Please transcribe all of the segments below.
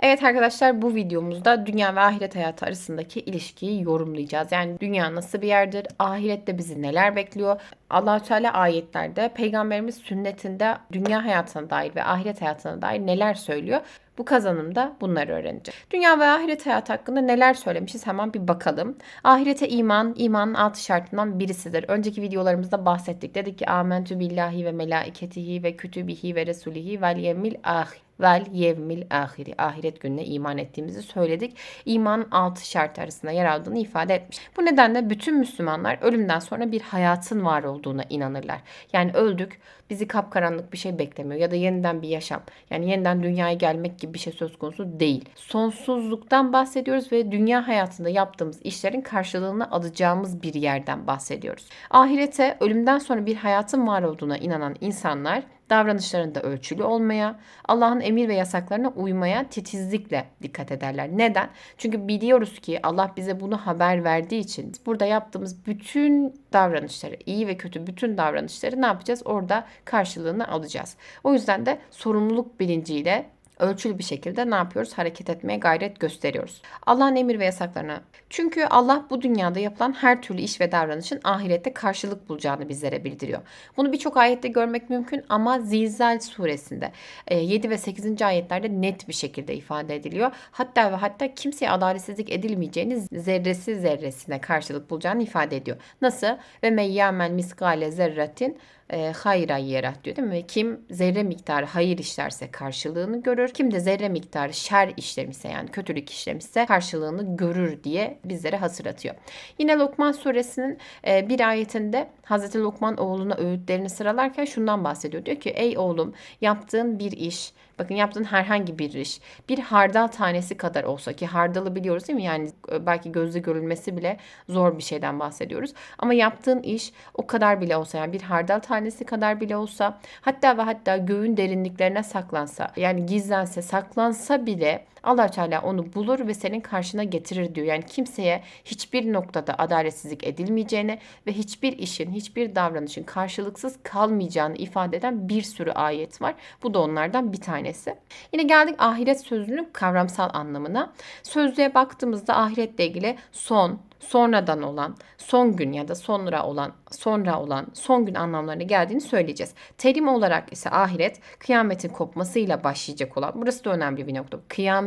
Evet arkadaşlar bu videomuzda dünya ve ahiret hayatı arasındaki ilişkiyi yorumlayacağız. Yani dünya nasıl bir yerdir? Ahirette bizi neler bekliyor? allah Teala ayetlerde peygamberimiz sünnetinde dünya hayatına dair ve ahiret hayatına dair neler söylüyor? Bu kazanımda bunları öğreneceğiz. Dünya ve ahiret hayatı hakkında neler söylemişiz hemen bir bakalım. Ahirete iman, imanın altı şartından birisidir. Önceki videolarımızda bahsettik. Dedik ki amentü billahi ve melaiketihi ve kütübihi ve resulihi vel yevmil ahir vel yevmil ahiri. Ahiret gününe iman ettiğimizi söyledik. İmanın altı şart arasında yer aldığını ifade etmiş. Bu nedenle bütün Müslümanlar ölümden sonra bir hayatın var olduğuna inanırlar. Yani öldük, bizi kapkaranlık bir şey beklemiyor ya da yeniden bir yaşam. Yani yeniden dünyaya gelmek gibi bir şey söz konusu değil. Sonsuzluktan bahsediyoruz ve dünya hayatında yaptığımız işlerin karşılığını alacağımız bir yerden bahsediyoruz. Ahirete ölümden sonra bir hayatın var olduğuna inanan insanlar davranışlarında ölçülü olmaya, Allah'ın emir ve yasaklarına uymaya titizlikle dikkat ederler. Neden? Çünkü biliyoruz ki Allah bize bunu haber verdiği için burada yaptığımız bütün davranışları, iyi ve kötü bütün davranışları ne yapacağız? Orada karşılığını alacağız. O yüzden de sorumluluk bilinciyle ölçülü bir şekilde ne yapıyoruz? Hareket etmeye gayret gösteriyoruz. Allah'ın emir ve yasaklarına. Çünkü Allah bu dünyada yapılan her türlü iş ve davranışın ahirette karşılık bulacağını bizlere bildiriyor. Bunu birçok ayette görmek mümkün ama Zilzal suresinde 7 e, ve 8. ayetlerde net bir şekilde ifade ediliyor. Hatta ve hatta kimseye adaletsizlik edilmeyeceğini zerresi zerresine karşılık bulacağını ifade ediyor. Nasıl? Ve meyyamel miskale zerratin e, hayra yerah diyor değil mi? Kim zerre miktarı hayır işlerse karşılığını görür. Kim de zerre miktarı şer işlemişse yani kötülük işlemişse karşılığını görür diye bizlere hatırlatıyor. Yine Lokman suresinin e, bir ayetinde Hazreti Lokman oğluna öğütlerini sıralarken şundan bahsediyor. Diyor ki ey oğlum yaptığın bir iş Bakın yaptığın herhangi bir iş bir hardal tanesi kadar olsa ki hardalı biliyoruz değil mi? Yani e, belki gözle görülmesi bile zor bir şeyden bahsediyoruz. Ama yaptığın iş o kadar bile olsa yani bir hardal tanesi kadar bile olsa hatta ve hatta göğün derinliklerine saklansa yani gizlense saklansa bile Allah Teala onu bulur ve senin karşına getirir diyor. Yani kimseye hiçbir noktada adaletsizlik edilmeyeceğini ve hiçbir işin, hiçbir davranışın karşılıksız kalmayacağını ifade eden bir sürü ayet var. Bu da onlardan bir tanesi. Yine geldik ahiret sözünün kavramsal anlamına. Sözlüğe baktığımızda ahiretle ilgili son, sonradan olan, son gün ya da sonra olan, sonra olan, son gün anlamlarına geldiğini söyleyeceğiz. Terim olarak ise ahiret kıyametin kopmasıyla başlayacak olan, burası da önemli bir nokta.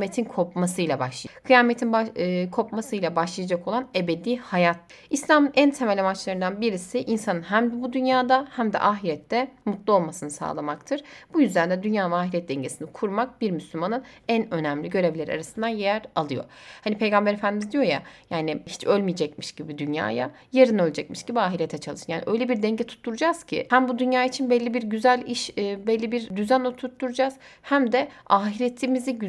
Kıyametin kopmasıyla başlayacak. Kıyametin baş, e, kopmasıyla başlayacak olan ebedi hayat. İslam'ın en temel amaçlarından birisi insanın hem bu dünyada hem de ahirette mutlu olmasını sağlamaktır. Bu yüzden de dünya ve ahiret dengesini kurmak bir Müslümanın en önemli görevleri arasından yer alıyor. Hani Peygamber Efendimiz diyor ya yani hiç ölmeyecek ölmeyecekmiş gibi dünyaya, yarın ölecekmiş gibi ahirete çalışın. Yani öyle bir denge tutturacağız ki hem bu dünya için belli bir güzel iş, e, belli bir düzen oturtturacağız hem de ahiretimizi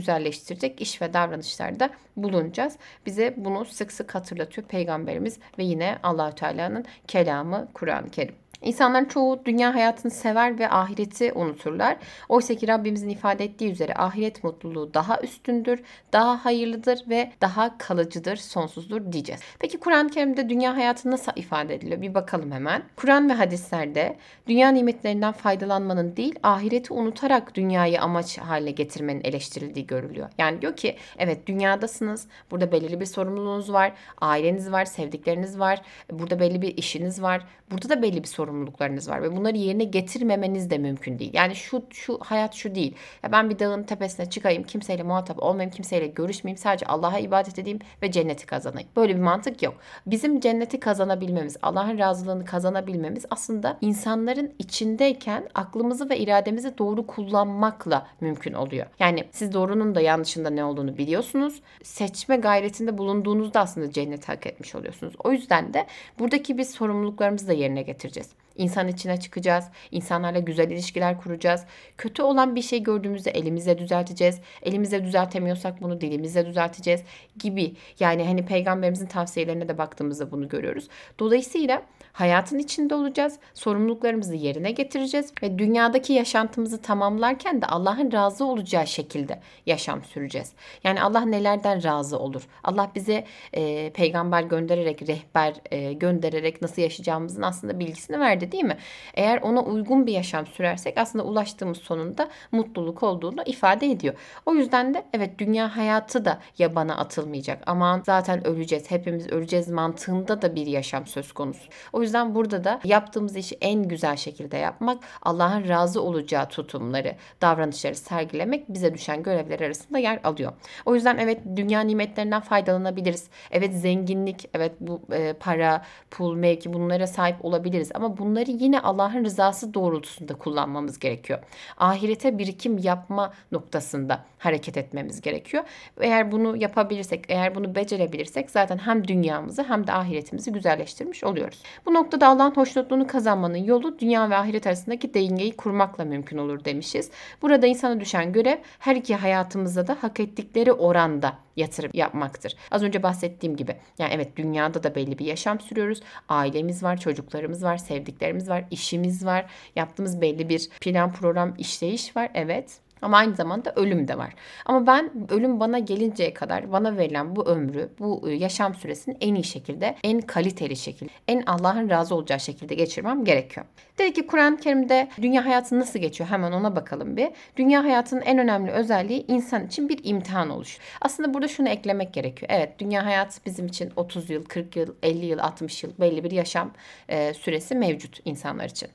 güzelleştirecek iş ve davranışlarda bulunacağız. Bize bunu sık sık hatırlatıyor Peygamberimiz ve yine Allahü Teala'nın kelamı Kur'an-ı Kerim. İnsanların çoğu dünya hayatını sever ve ahireti unuturlar. Oysa ki Rabbimizin ifade ettiği üzere ahiret mutluluğu daha üstündür, daha hayırlıdır ve daha kalıcıdır, sonsuzdur diyeceğiz. Peki Kur'an-ı Kerim'de dünya hayatı nasıl ifade ediliyor? Bir bakalım hemen. Kur'an ve hadislerde dünya nimetlerinden faydalanmanın değil, ahireti unutarak dünyayı amaç haline getirmenin eleştirildiği görülüyor. Yani diyor ki evet dünyadasınız, burada belirli bir sorumluluğunuz var, aileniz var, sevdikleriniz var, burada belli bir işiniz var, burada da belli bir sorumluluğunuz sorumluluklarınız var ve bunları yerine getirmemeniz de mümkün değil. Yani şu şu hayat şu değil. Ya ben bir dağın tepesine çıkayım, kimseyle muhatap olmayayım, kimseyle görüşmeyeyim, sadece Allah'a ibadet edeyim ve cenneti kazanayım. Böyle bir mantık yok. Bizim cenneti kazanabilmemiz, Allah'ın razılığını kazanabilmemiz aslında insanların içindeyken aklımızı ve irademizi doğru kullanmakla mümkün oluyor. Yani siz doğrunun da yanlışında ne olduğunu biliyorsunuz. Seçme gayretinde bulunduğunuzda aslında cenneti hak etmiş oluyorsunuz. O yüzden de buradaki biz sorumluluklarımızı da yerine getireceğiz. İnsan içine çıkacağız. İnsanlarla güzel ilişkiler kuracağız. Kötü olan bir şey gördüğümüzde elimizle düzelteceğiz. Elimizle düzeltemiyorsak bunu dilimizle düzelteceğiz gibi. Yani hani peygamberimizin tavsiyelerine de baktığımızda bunu görüyoruz. Dolayısıyla hayatın içinde olacağız. Sorumluluklarımızı yerine getireceğiz ve dünyadaki yaşantımızı tamamlarken de Allah'ın razı olacağı şekilde yaşam süreceğiz. Yani Allah nelerden razı olur? Allah bize e, peygamber göndererek, rehber e, göndererek nasıl yaşayacağımızın aslında bilgisini verdi değil mi? Eğer ona uygun bir yaşam sürersek aslında ulaştığımız sonunda mutluluk olduğunu ifade ediyor. O yüzden de evet dünya hayatı da yabana atılmayacak. Aman zaten öleceğiz, hepimiz öleceğiz mantığında da bir yaşam söz konusu. O yüzden burada da yaptığımız işi en güzel şekilde yapmak, Allah'ın razı olacağı tutumları, davranışları sergilemek bize düşen görevler arasında yer alıyor. O yüzden evet dünya nimetlerinden faydalanabiliriz. Evet zenginlik, evet bu e, para, pul, mevki bunlara sahip olabiliriz ama bunları yine Allah'ın rızası doğrultusunda kullanmamız gerekiyor. Ahirete birikim yapma noktasında hareket etmemiz gerekiyor. Eğer bunu yapabilirsek, eğer bunu becerebilirsek zaten hem dünyamızı hem de ahiretimizi güzelleştirmiş oluyoruz. Bu noktada Allah'ın hoşnutluğunu kazanmanın yolu dünya ve ahiret arasındaki dengeyi kurmakla mümkün olur demişiz. Burada insana düşen görev her iki hayatımızda da hak ettikleri oranda yatırım yapmaktır. Az önce bahsettiğim gibi yani evet dünyada da belli bir yaşam sürüyoruz. Ailemiz var, çocuklarımız var, sevdiklerimiz var, işimiz var. Yaptığımız belli bir plan, program, işleyiş var. Evet. Ama aynı zamanda ölüm de var. Ama ben ölüm bana gelinceye kadar bana verilen bu ömrü, bu e, yaşam süresini en iyi şekilde, en kaliteli şekilde, en Allah'ın razı olacağı şekilde geçirmem gerekiyor. Dedi ki Kur'an-ı Kerim'de dünya hayatı nasıl geçiyor? Hemen ona bakalım bir. Dünya hayatının en önemli özelliği insan için bir imtihan oluş. Aslında burada şunu eklemek gerekiyor. Evet dünya hayatı bizim için 30 yıl, 40 yıl, 50 yıl, 60 yıl belli bir yaşam e, süresi mevcut insanlar için.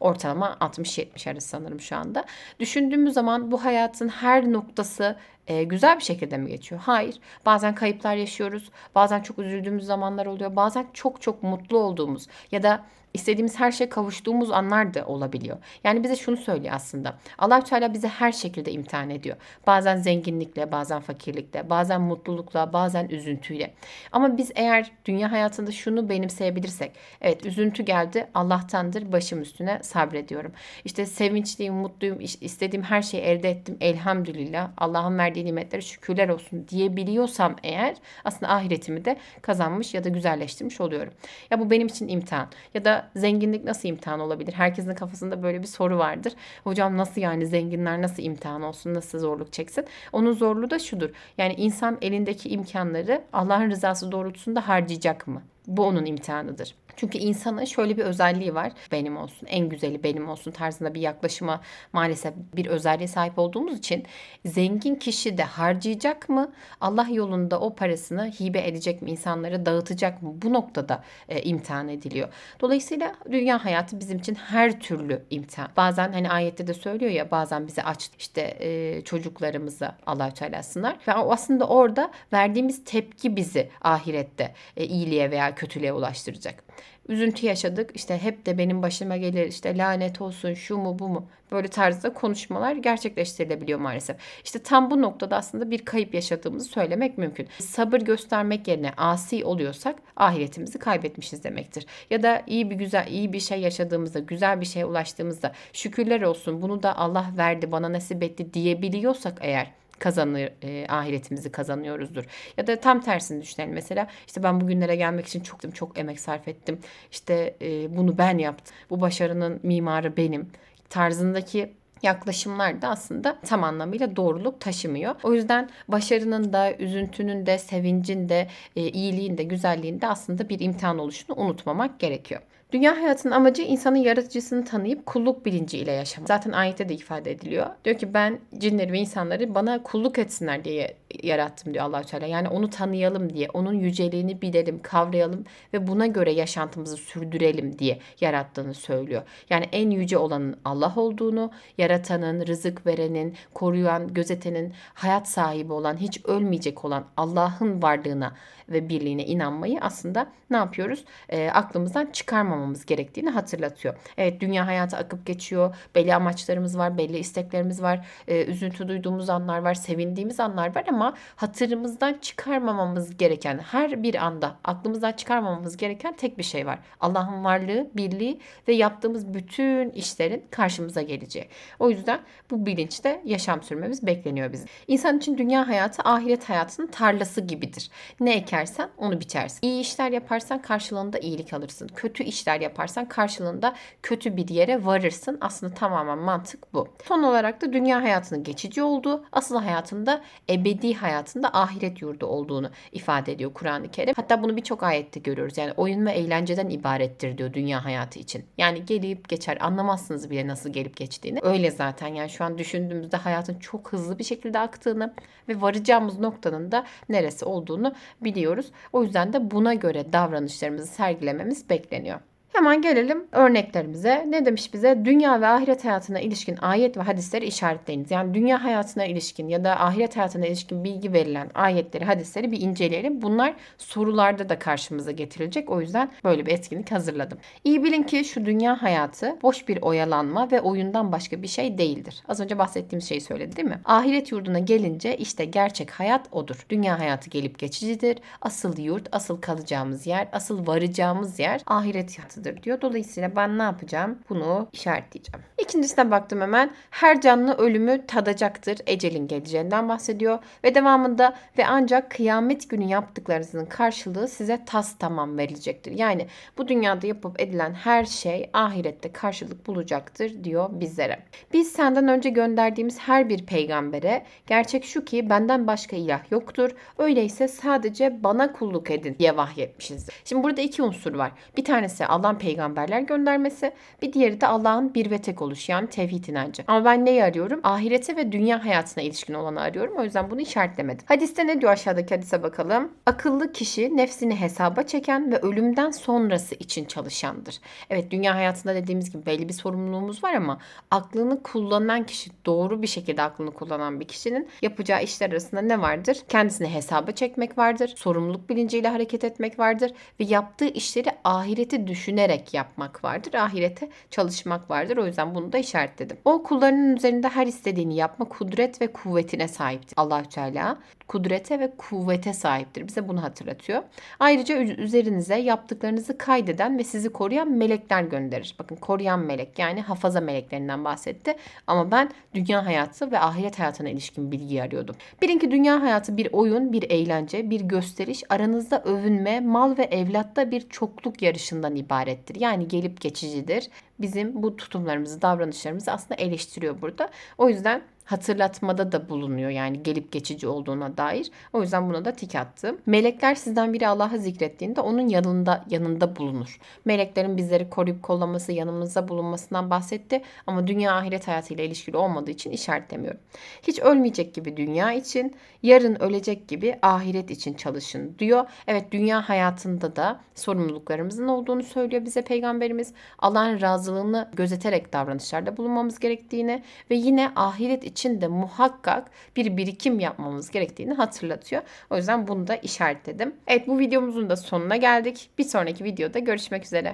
Ortalama 60-70 arası sanırım şu anda. Düşündüğümüz zaman bu hayatın her noktası e, güzel bir şekilde mi geçiyor? Hayır. Bazen kayıplar yaşıyoruz. Bazen çok üzüldüğümüz zamanlar oluyor. Bazen çok çok mutlu olduğumuz ya da istediğimiz her şeye kavuştuğumuz anlar da olabiliyor. Yani bize şunu söylüyor aslında. allah Teala bizi her şekilde imtihan ediyor. Bazen zenginlikle, bazen fakirlikle, bazen mutlulukla, bazen üzüntüyle. Ama biz eğer dünya hayatında şunu benimseyebilirsek, evet üzüntü geldi, Allah'tandır, başım üstüne sabrediyorum. İşte sevinçliyim, mutluyum, istediğim her şeyi elde ettim, elhamdülillah. Allah'ın verdiği nimetlere şükürler olsun diyebiliyorsam eğer aslında ahiretimi de kazanmış ya da güzelleştirmiş oluyorum. Ya bu benim için imtihan. Ya da zenginlik nasıl imtihan olabilir? Herkesin kafasında böyle bir soru vardır. Hocam nasıl yani zenginler nasıl imtihan olsun, nasıl zorluk çeksin? Onun zorluğu da şudur. Yani insan elindeki imkanları Allah'ın rızası doğrultusunda harcayacak mı? Bu onun imtihanıdır. Çünkü insanın şöyle bir özelliği var. Benim olsun, en güzeli benim olsun tarzında bir yaklaşıma maalesef bir özelliğe sahip olduğumuz için zengin kişi de harcayacak mı? Allah yolunda o parasını hibe edecek mi? insanlara dağıtacak mı? Bu noktada e, imtihan ediliyor. Dolayısıyla dünya hayatı bizim için her türlü imtihan. Bazen hani ayette de söylüyor ya bazen bizi aç işte e, çocuklarımızı allah Teala sınar. Ve aslında orada verdiğimiz tepki bizi ahirette e, iyiliğe veya kötülüğe ulaştıracak üzüntü yaşadık. İşte hep de benim başıma gelir işte lanet olsun şu mu bu mu böyle tarzda konuşmalar gerçekleştirilebiliyor maalesef. İşte tam bu noktada aslında bir kayıp yaşadığımızı söylemek mümkün. Sabır göstermek yerine asi oluyorsak ahiretimizi kaybetmişiz demektir. Ya da iyi bir güzel iyi bir şey yaşadığımızda, güzel bir şeye ulaştığımızda şükürler olsun bunu da Allah verdi, bana nasip etti diyebiliyorsak eğer kazanır e, ahiretimizi kazanıyoruzdur. Ya da tam tersini düşünelim mesela işte ben bugünlere gelmek için çok çok emek sarf ettim. İşte e, bunu ben yaptım. Bu başarının mimarı benim tarzındaki yaklaşımlar da aslında tam anlamıyla doğruluk taşımıyor. O yüzden başarının da, üzüntünün de, sevincin de, e, iyiliğin de, güzelliğin de aslında bir imtihan oluşunu unutmamak gerekiyor. Dünya hayatının amacı insanın yaratıcısını tanıyıp kulluk bilinciyle yaşamak. Zaten ayette de ifade ediliyor. Diyor ki ben cinleri ve insanları bana kulluk etsinler diye yarattım diyor Allahü Teala. Yani onu tanıyalım diye, onun yüceliğini bilelim, kavrayalım ve buna göre yaşantımızı sürdürelim diye yarattığını söylüyor. Yani en yüce olanın Allah olduğunu, yaratanın, rızık verenin, koruyan, gözetenin, hayat sahibi olan, hiç ölmeyecek olan Allah'ın varlığına ve birliğine inanmayı aslında ne yapıyoruz? E, aklımızdan çıkarmamamız gerektiğini hatırlatıyor. Evet dünya hayatı akıp geçiyor. Belli amaçlarımız var, belli isteklerimiz var. E, üzüntü duyduğumuz anlar var, sevindiğimiz anlar var ama ama hatırımızdan çıkarmamamız gereken her bir anda aklımızdan çıkarmamamız gereken tek bir şey var. Allah'ın varlığı, birliği ve yaptığımız bütün işlerin karşımıza geleceği. O yüzden bu bilinçte yaşam sürmemiz bekleniyor bizim. İnsan için dünya hayatı ahiret hayatının tarlası gibidir. Ne ekersen onu biçersin. İyi işler yaparsan karşılığında iyilik alırsın. Kötü işler yaparsan karşılığında kötü bir yere varırsın. Aslında tamamen mantık bu. Son olarak da dünya hayatının geçici olduğu, asıl hayatında ebedi hayatında ahiret yurdu olduğunu ifade ediyor Kur'an-ı Kerim. Hatta bunu birçok ayette görüyoruz. Yani oyun ve eğlenceden ibarettir diyor dünya hayatı için. Yani gelip geçer anlamazsınız bile nasıl gelip geçtiğini. Öyle zaten yani şu an düşündüğümüzde hayatın çok hızlı bir şekilde aktığını ve varacağımız noktanın da neresi olduğunu biliyoruz. O yüzden de buna göre davranışlarımızı sergilememiz bekleniyor. Hemen gelelim örneklerimize. Ne demiş bize? Dünya ve ahiret hayatına ilişkin ayet ve hadisleri işaretleyiniz. Yani dünya hayatına ilişkin ya da ahiret hayatına ilişkin bilgi verilen ayetleri, hadisleri bir inceleyelim. Bunlar sorularda da karşımıza getirilecek. O yüzden böyle bir etkinlik hazırladım. İyi bilin ki şu dünya hayatı boş bir oyalanma ve oyundan başka bir şey değildir. Az önce bahsettiğim şeyi söyledi değil mi? Ahiret yurduna gelince işte gerçek hayat odur. Dünya hayatı gelip geçicidir. Asıl yurt, asıl kalacağımız yer, asıl varacağımız yer ahiret hayatıdır diyor. Dolayısıyla ben ne yapacağım? Bunu işaretleyeceğim. İkincisine baktım hemen. Her canlı ölümü tadacaktır. Ecelin geleceğinden bahsediyor. Ve devamında ve ancak kıyamet günü yaptıklarınızın karşılığı size tas tamam verilecektir. Yani bu dünyada yapıp edilen her şey ahirette karşılık bulacaktır diyor bizlere. Biz senden önce gönderdiğimiz her bir peygambere gerçek şu ki benden başka ilah yoktur. Öyleyse sadece bana kulluk edin diye vahyetmişizdir. Şimdi burada iki unsur var. Bir tanesi Allah'ın peygamberler göndermesi, bir diğeri de Allah'ın bir ve tek oluşu yani tevhid inancı. Ama ben neyi arıyorum? Ahirete ve dünya hayatına ilişkin olanı arıyorum. O yüzden bunu işaretlemedim. Hadiste ne diyor aşağıdaki hadise bakalım. Akıllı kişi nefsini hesaba çeken ve ölümden sonrası için çalışandır. Evet dünya hayatında dediğimiz gibi belli bir sorumluluğumuz var ama aklını kullanan kişi doğru bir şekilde aklını kullanan bir kişinin yapacağı işler arasında ne vardır? Kendisini hesaba çekmek vardır. Sorumluluk bilinciyle hareket etmek vardır ve yaptığı işleri ahireti düşünerek yapmak vardır. Ahirete çalışmak vardır. O yüzden bunu da işaretledim. O kullarının üzerinde her istediğini yapma kudret ve kuvvetine sahiptir. Allahü Teala kudrete ve kuvvete sahiptir. Bize bunu hatırlatıyor. Ayrıca üzerinize yaptıklarınızı kaydeden ve sizi koruyan melekler gönderir. Bakın koruyan melek yani hafaza meleklerinden bahsetti. Ama ben dünya hayatı ve ahiret hayatına ilişkin bilgi arıyordum. Bilin ki dünya hayatı bir oyun, bir eğlence, bir gösteriş, aranızda övünme, mal ve evlatta bir çokluk yarışından ibarettir. Yani gelip geçicidir. Bizim bu tutumlarımızı, davranışlarımızı aslında eleştiriyor burada. O yüzden hatırlatmada da bulunuyor yani gelip geçici olduğuna dair. O yüzden buna da tik attım. Melekler sizden biri Allah'ı zikrettiğinde onun yanında yanında bulunur. Meleklerin bizleri koruyup kollaması, yanımızda bulunmasından bahsetti ama dünya ahiret hayatıyla ilişkili olmadığı için işaretlemiyorum. Hiç ölmeyecek gibi dünya için, yarın ölecek gibi ahiret için çalışın diyor. Evet dünya hayatında da sorumluluklarımızın olduğunu söylüyor bize peygamberimiz. Allah'ın razılığını gözeterek davranışlarda bulunmamız gerektiğini ve yine ahiret için de muhakkak bir birikim yapmamız gerektiğini hatırlatıyor. O yüzden bunu da işaretledim. Evet bu videomuzun da sonuna geldik. Bir sonraki videoda görüşmek üzere.